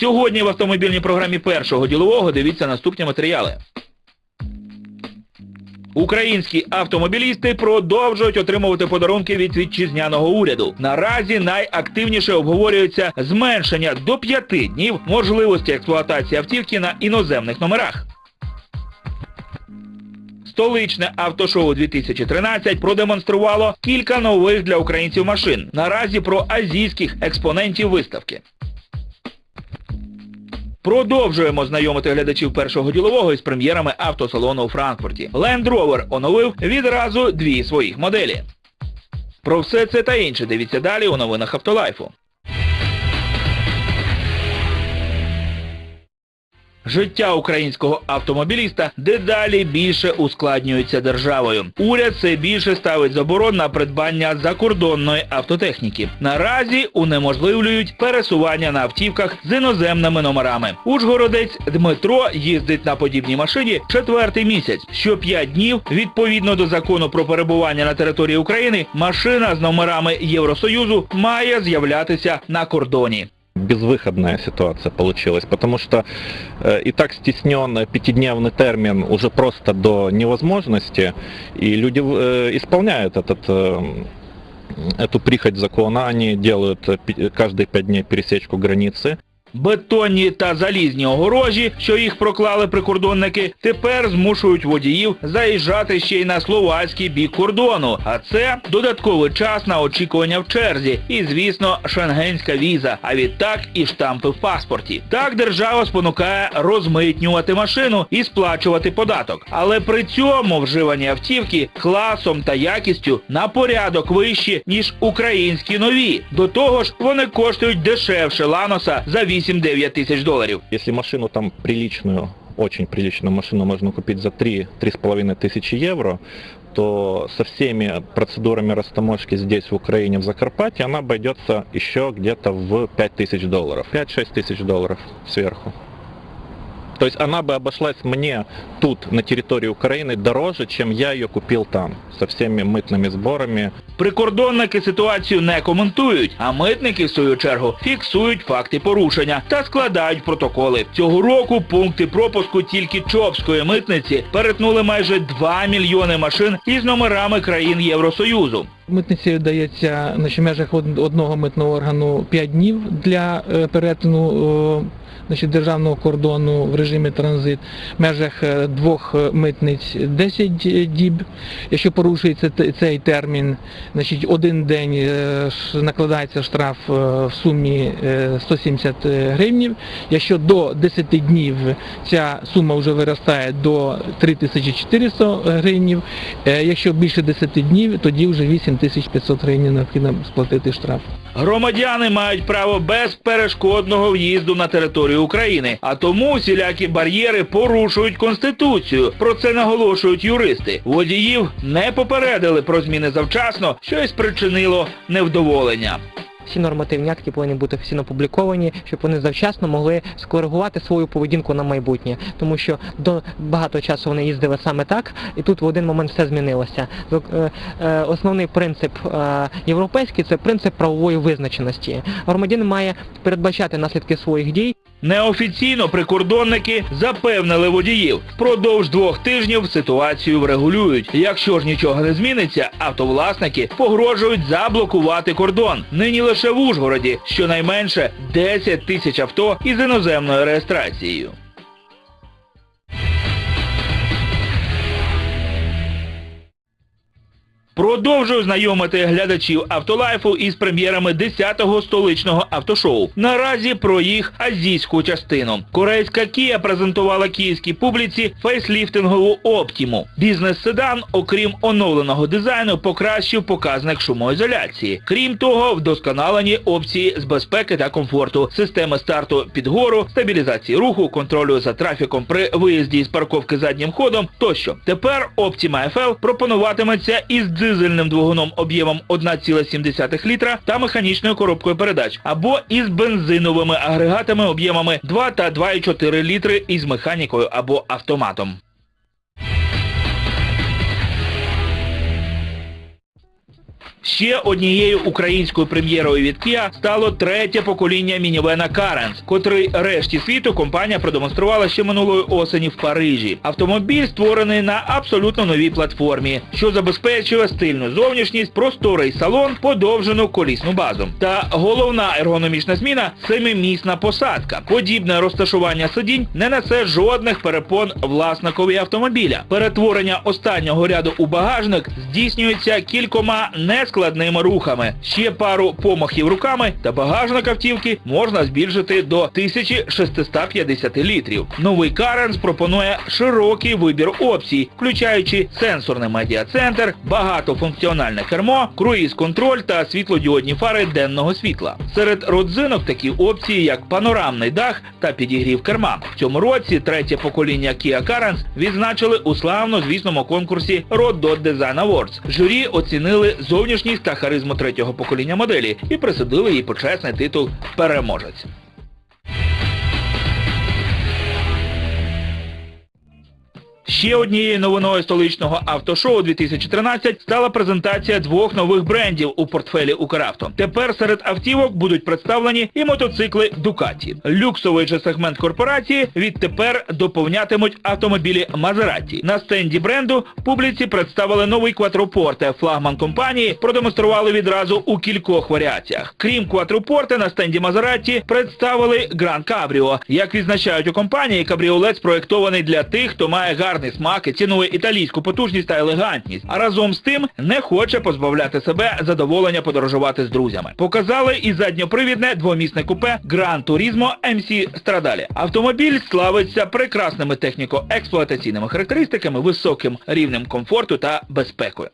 Сьогодні в автомобільній програмі першого ділового дивіться наступні матеріали. Українські автомобілісти продовжують отримувати подарунки від вітчизняного уряду. Наразі найактивніше обговорюється зменшення до п'яти днів можливості експлуатації автівки на іноземних номерах. Столичне автошоу 2013 продемонструвало кілька нових для українців машин. Наразі про азійських експонентів виставки. Продовжуємо знайомити глядачів першого ділового із прем'єрами автосалону у Франкфурті. Land Rover оновив відразу дві своїх моделі. Про все це та інше дивіться далі у новинах Автолайфу. Життя українського автомобіліста дедалі більше ускладнюється державою. Уряд все більше ставить заборон на придбання закордонної автотехніки. Наразі унеможливлюють пересування на автівках з іноземними номерами. Ужгородець Дмитро їздить на подібній машині четвертий місяць. Що п'ять днів, відповідно до закону про перебування на території України, машина з номерами Євросоюзу має з'являтися на кордоні. Безвыходная ситуация получилась, потому что э, и так стеснен пятидневный термин уже просто до невозможности, и люди э, исполняют этот, э, эту прихоть закона, они делают э, каждые пять дней пересечку границы, Бетонні та залізні огорожі, що їх проклали прикордонники, тепер змушують водіїв заїжджати ще й на словацький бік кордону. А це додатковий час на очікування в черзі. І, звісно, шенгенська віза, а відтак і штампи в паспорті. Так держава спонукає розмитнювати машину і сплачувати податок. Але при цьому вживані автівки класом та якістю на порядок вищі, ніж українські нові. До того ж, вони коштують дешевше Ланоса за 8-9 тисяч доларів. Если машину там приличную, очень приличную машину можно купить за 3-3,5 тысячи евро, то со всеми процедурами растаможки здесь, в Украине, в Закарпатье, она обойдется еще где-то в 5 тысяч долларов. 5-6 тысяч долларов сверху. То есть она бы обошлась мне тут, на территории Украины, дороже, чем я ее купил там, со всеми мытными сборами. Прикордонники ситуацію не коментують, а митники, в свою чергу, фіксують факти порушення та складають протоколи. Цього року пункти пропуску тільки Чопської митниці перетнули майже 2 мільйони машин із номерами країн Євросоюзу. Митниці дається значить, в межах од- одного митного органу 5 днів для е, перетину о, значить, державного кордону в режимі транзит. В межах е, двох е, митниць 10 діб. Якщо порушується цей термін, значить один день е, накладається штраф е, в сумі е, 170 гривнів. Якщо до 10 днів ця сума вже виростає до 3400 гривнів, Е, Якщо більше 10 днів, тоді вже 8500 гривень необхідно сплатити штраф. Громадяни мають право безперешкодного в'їзду на територію України, а тому всілякі бар'єри порушують Конституцію. Про це наголошують юристи. Водіїв не попередили про зміни завчасно, що й спричинило невдоволення. Всі нормативні акти повинні бути офіційно опубліковані, щоб вони завчасно могли скоригувати свою поведінку на майбутнє. Тому що до багато часу вони їздили саме так, і тут в один момент все змінилося. Е, е, Основний принцип е, європейський це принцип правової визначеності. Громадянин має передбачати наслідки своїх дій. Неофіційно прикордонники запевнили водіїв. Впродовж двох тижнів ситуацію врегулюють. Якщо ж нічого не зміниться, автовласники погрожують заблокувати кордон. Нині лише в Ужгороді щонайменше 10 тисяч авто із іноземною реєстрацією. Продовжую знайомити глядачів автолайфу із прем'єрами 10-го столичного автошоу. Наразі про їх азійську частину. Корейська Kia презентувала київській публіці фейсліфтингову Optimu. Бізнес-седан, окрім оновленого дизайну, покращив показник шумоізоляції. Крім того, вдосконалені опції з безпеки та комфорту, системи старту під гору, стабілізації руху, контролю за трафіком при виїзді із парковки заднім ходом тощо. Тепер Optima FL пропонуватиметься із дизельним двигуном об'ємом 1,7 літра та механічною коробкою передач, або із бензиновими агрегатами об'ємами 2 та 2,4 літри із механікою або автоматом. Ще однією українською прем'єрою від Kia стало третє покоління мінівена Каренс, котрий решті світу компанія продемонструвала ще минулої осені в Парижі. Автомобіль створений на абсолютно новій платформі, що забезпечує стильну зовнішність, просторий салон, подовжену колісну базу. Та головна ергономічна зміна семимісна посадка. Подібне розташування сидінь не несе жодних перепон власникові автомобіля. Перетворення останнього ряду у багажник здійснюється кількома нескладними рухами. Ще пару помахів руками та багажник автівки можна збільшити до 1650 літрів. Новий Каренс пропонує широкий вибір опцій, включаючи сенсорний медіацентр, багатофункціональне кермо, круїз-контроль та світлодіодні фари денного світла. Серед родзинок такі опції, як панорамний дах та підігрів керма. В цьому році третє покоління Kia Carens відзначили у славно звісному конкурсі Road Dot Design Awards. Журі оцінили зовнішність та харизму третього покоління моделі і присудили їй почесний титул переможець. Ще однією новиною столичного автошоу 2013 стала презентація двох нових брендів у портфелі Укравто. Тепер серед автівок будуть представлені і мотоцикли Ducati. Люксовий же сегмент корпорації відтепер доповнятимуть автомобілі Maserati. На стенді бренду публіці представили новий квадропорте. Флагман компанії продемонстрували відразу у кількох варіаціях. Крім квадропорте, на стенді Maserati представили Гран Кабріо. Як відзначають у компанії, кабріолет спроєктований для тих, хто має гарний смак і цінує італійську потужність та елегантність, а разом з тим не хоче позбавляти себе задоволення подорожувати з друзями. Показали і задньопривідне двомісне купе Gran Turismo MC Stradale. Автомобіль славиться прекрасними техніко-експлуатаційними характеристиками, високим рівнем комфорту та безпекою.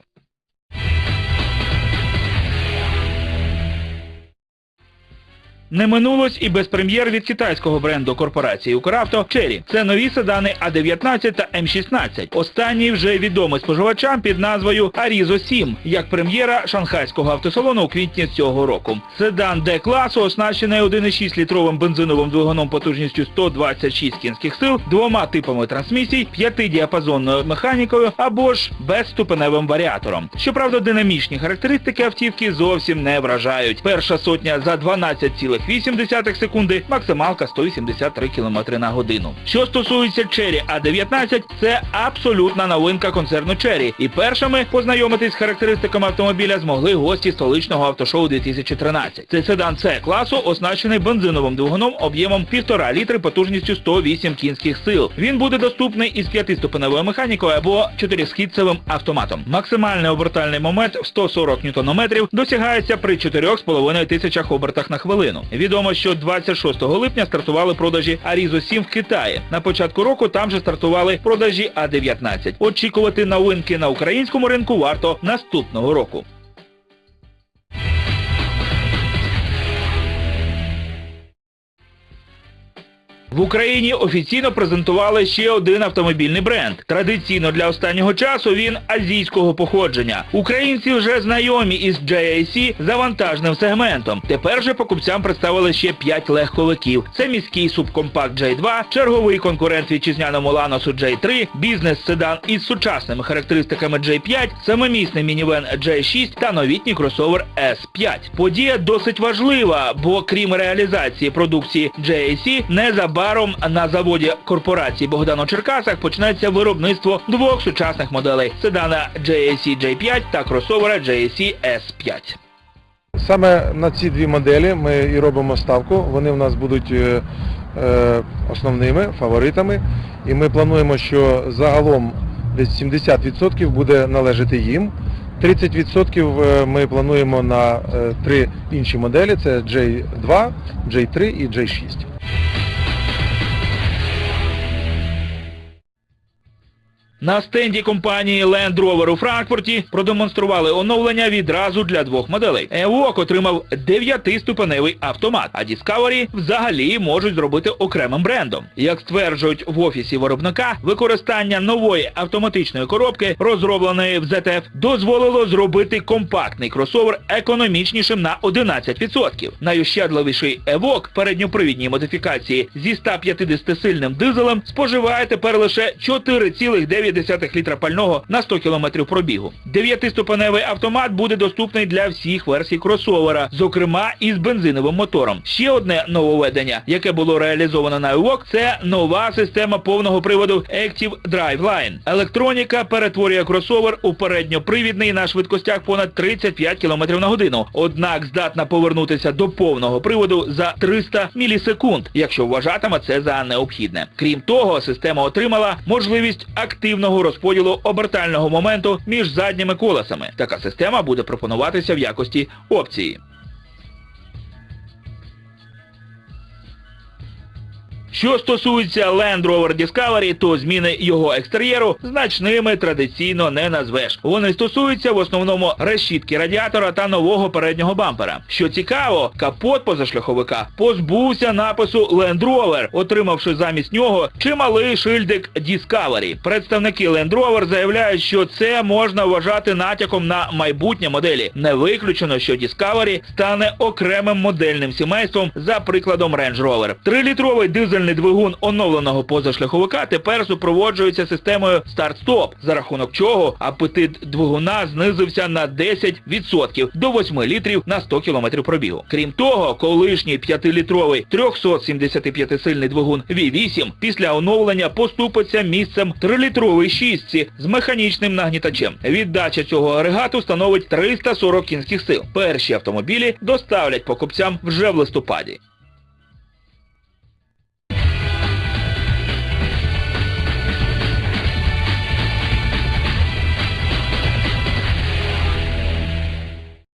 Не минулось і без прем'єр від китайського бренду корпорації Укравто Cherry. Це нові седани А19 та М16. Останній вже відомий споживачам під назвою Arizo 7, як прем'єра шанхайського автосалону у квітні цього року. Седан Д-класу оснащений 1,6 літровим бензиновим двигуном потужністю 126 кінських сил, двома типами трансмісій, п'ятидіапазонною механікою або ж безступеневим варіатором. Щоправда, динамічні характеристики автівки зовсім не вражають. Перша сотня за 12,8 секунди, максималка 183 км на годину. Що стосується Cherry А19, це абсолютна новинка концерну Cherry. І першими познайомитись з характеристиками автомобіля змогли гості столичного автошоу 2013. Це седан С класу, оснащений бензиновим двигуном об'ємом 1,5 літри потужністю 108 кінських сил. Він буде доступний із 5-ступеневою механікою або 4-східцевим автоматом. Максимальний обертальний момент в 140 Нм досягається при 4,5 тисячах обертах на хвилину. Відомо, що 26 липня стартували продажі Arizo 7 в Китаї. На початку року там же стартували продажі А19. Очікувати новинки на українському ринку варто наступного року. В Україні офіційно презентували ще один автомобільний бренд. Традиційно для останнього часу він азійського походження. Українці вже знайомі із JAC завантажним сегментом. Тепер же покупцям представили ще 5 легковиків. Це міський субкомпакт J2, черговий конкурент вітчизняному Ланосу J3, бізнес-седан із сучасними характеристиками J5, самомісний мінівен J6 та новітній кросовер S5. Подія досить важлива, бо крім реалізації продукції JAC, незабаром на заводі корпорації Богдано Черкасах почнеться виробництво двох сучасних моделей седана JAC J5 та кросовера JAC S5. Саме на ці дві моделі ми і робимо ставку. Вони в нас будуть е, е, основними фаворитами. І ми плануємо, що загалом десь 70% буде належати їм. 30% е, ми плануємо на три інші моделі: це J2, J3 і J6. На стенді компанії Land Rover у Франкфурті продемонстрували оновлення відразу для двох моделей. Evoque отримав 9-ступеневий автомат, а Discovery взагалі можуть зробити окремим брендом. Як стверджують в офісі виробника, використання нової автоматичної коробки, розробленої в ZF, дозволило зробити компактний кросовер економічнішим на 11%. Найощадливіший Evoque передньопривідній модифікації зі 150-сильним дизелем споживає тепер лише 4,9 0,2 літра пального на 100 км пробігу. Дев'ятиступеневий автомат буде доступний для всіх версій кросовера, зокрема із бензиновим мотором. Ще одне нововведення, яке було реалізовано на EVOC, це нова система повного приводу Active Driveline. Електроніка перетворює кросовер у передньопривідний на швидкостях понад 35 км на годину. Однак здатна повернутися до повного приводу за 300 мілісекунд, якщо вважатиме це за необхідне. Крім того, система отримала можливість активного розподілу обертального моменту між задніми колесами. Така система буде пропонуватися в якості опції. Що стосується Land Rover Discovery, то зміни його екстер'єру значними традиційно не назвеш. Вони стосуються в основному решітки радіатора та нового переднього бампера. Що цікаво, капот позашляховика позбувся напису Land Rover, отримавши замість нього чималий шильдик Discovery. Представники Land Rover заявляють, що це можна вважати натяком на майбутнє моделі. Не виключено, що Discovery стане окремим модельним сімейством за прикладом Range Rover. Трилітровий дизельний двигун оновленого позашляховика тепер супроводжується системою старт-стоп, за рахунок чого апетит двигуна знизився на 10% до 8 літрів на 100 км пробігу. Крім того, колишній 5-літровий 375-сильний двигун V8 після оновлення поступиться місцем 3-літровий 6 з механічним нагнітачем. Віддача цього агрегату становить 340 кінських сил. Перші автомобілі доставлять покупцям вже в листопаді.